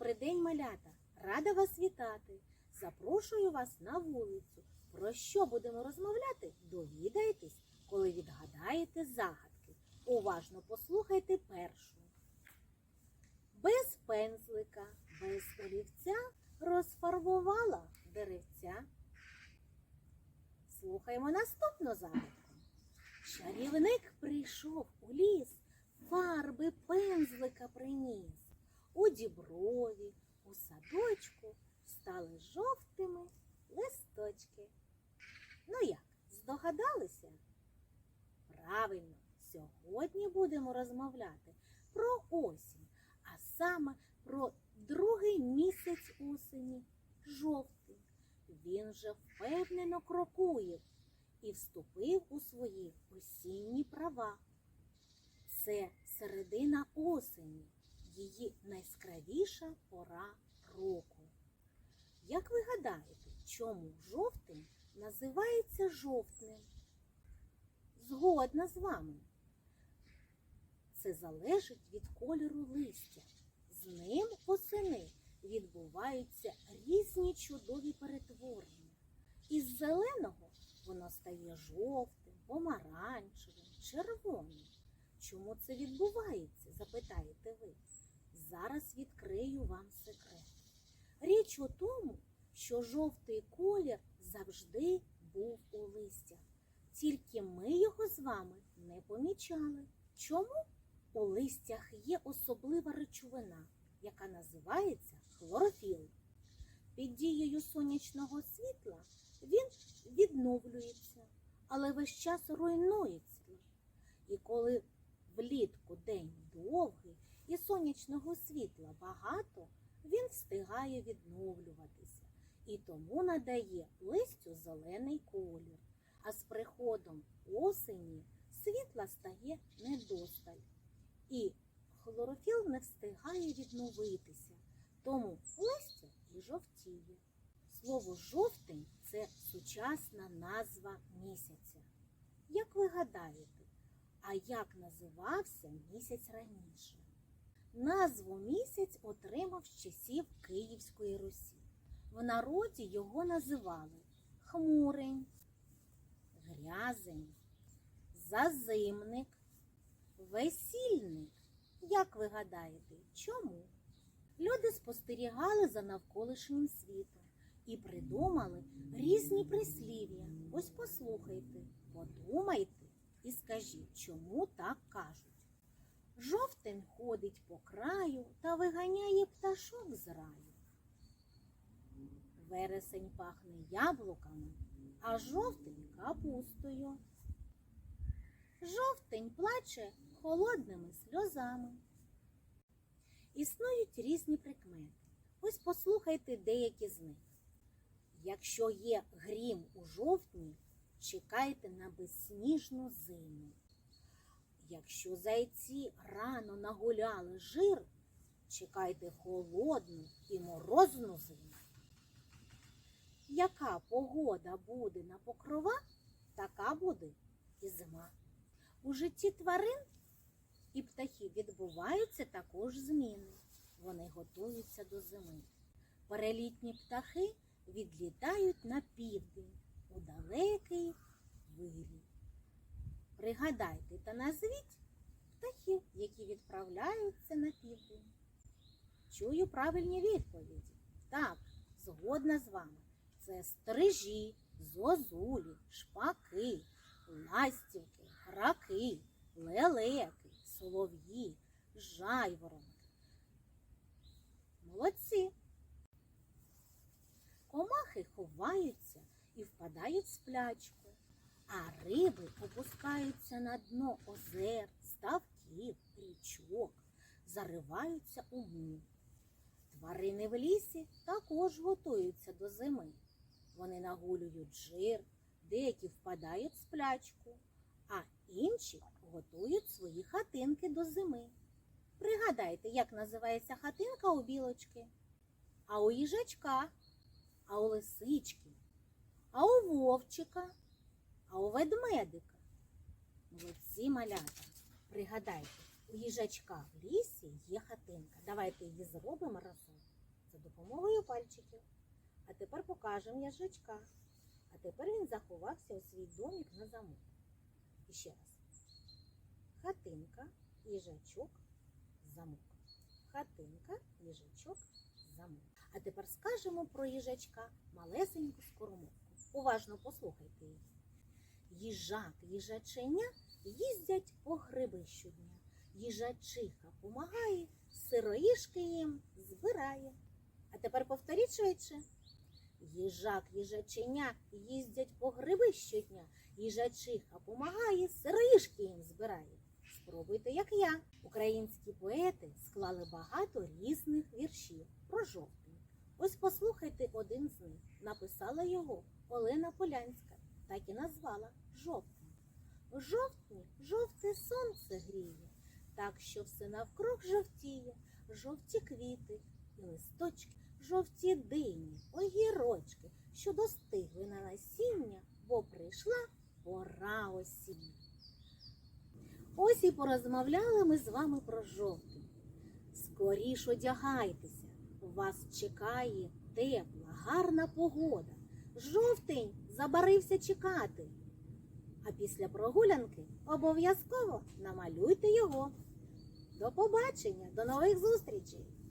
Добрий день, малята! Рада вас вітати! Запрошую вас на вулицю. Про що будемо розмовляти? Довідайтесь, коли відгадаєте загадки. Уважно послухайте першу. Без пензлика, без олівця розфарбувала деревця. Слухаємо наступну загадку. Чарівник прийшов у ліс, фарби пензлика приніс. У діброві, у садочку стали жовтими листочки. Ну як, здогадалися? Правильно, сьогодні будемо розмовляти про осінь, а саме про другий місяць осені жовтий. Він вже впевнено крокує і вступив у свої осінні права. Це середина осені, її найскравіша пора року. Як ви гадаєте, чому жовтень називається жовтнем? Згодна з вами. Це залежить від кольору листя. З ним восени відбуваються різні чудові перетворення. Із зеленого воно стає жовтим, помаранчевим, червоним. Чому це відбувається? запитаєте ви. Зараз відкрию вам секрет. Річ у тому, що жовтий колір завжди був у листях. Тільки ми його з вами не помічали. Чому? У листях є особлива речовина, яка називається хлорофіл. Під дією сонячного світла він відновлюється, але весь час руйнується. І коли влітку день довгий сонячного світла багато, він встигає відновлюватися і тому надає листю зелений колір. А з приходом осені світла стає недосталь, і хлорофіл не встигає відновитися, тому листя і жовтіє. Слово жовтень це сучасна назва місяця. Як ви гадаєте, а як називався місяць раніше? Назву місяць отримав з часів Київської Русі. В народі його називали хмурень, грязень, зазимник, весільник. Як ви гадаєте, чому? Люди спостерігали за навколишнім світом і придумали різні прислів'я. Ось послухайте, подумайте і скажіть, чому так кажуть. Жовтень ходить по краю та виганяє пташок з раю. Вересень пахне яблуками, а жовтень капустою. Жовтень плаче холодними сльозами. Існують різні прикмети. Ось послухайте деякі з них. Якщо є грім у жовтні, чекайте на безсніжну зиму. Якщо зайці рано нагуляли жир, чекайте холодну і морозну зиму. Яка погода буде на покрова, така буде і зима. У житті тварин і птахів відбуваються також зміни. Вони готуються до зими. Перелітні птахи відлітають на південь у далекий вирій. Пригадайте та назвіть птахів, які відправляються на південь. Чую правильні відповіді. Так, згодна з вами. Це стрижі, зозулі, шпаки, ластівки, раки, лелеки, солов'ї, жайворонки. Молодці. Комахи ховаються і впадають в сплячку, а риби опускаються на дно озер, ставків, річок, зариваються у мул. Тварини в лісі також готуються до зими. Вони нагулюють жир, деякі впадають в сплячку, а інші готують свої хатинки до зими. Пригадайте, як називається хатинка у білочки, а у їжачка, а у лисички, а у вовчика, а у ведмедика. Молодці малята. Пригадайте, у їжачка в лісі є хатинка. Давайте її зробимо разом. за допомогою пальчиків. А тепер покажемо їжачка. А тепер він заховався у свій домик на замок. І ще раз. Хатинка, їжачок, замок. Хатинка, їжачок, замок. А тепер скажемо про їжачка малесеньку скоромовку. Уважно послухайте її. Їжак, їжаченя їздять по гриби щодня. Їжачиха помагає, сироїшки їм збирає. А тепер повторіть швидше. Їжак, їжаченя їздять по гриби щодня. Їжачиха помагає, сироїшки їм збирає. Спробуйте, як я. Українські поети склали багато різних віршів про жовтень. Ось послухайте один з них. Написала його Олена Полянська, так і назвала жовтень. В жовтні жовте сонце гріє, так що все навкруг жовтіє, жовті квіти і листочки, жовті дині, огірочки, що достигли на насіння, бо прийшла пора осіння. Ось і порозмовляли ми з вами про жовтень. Скоріш одягайтеся, вас чекає тепла, гарна погода. Жовтень забарився чекати. А після прогулянки обов'язково намалюйте його. До побачення, до нових зустрічей!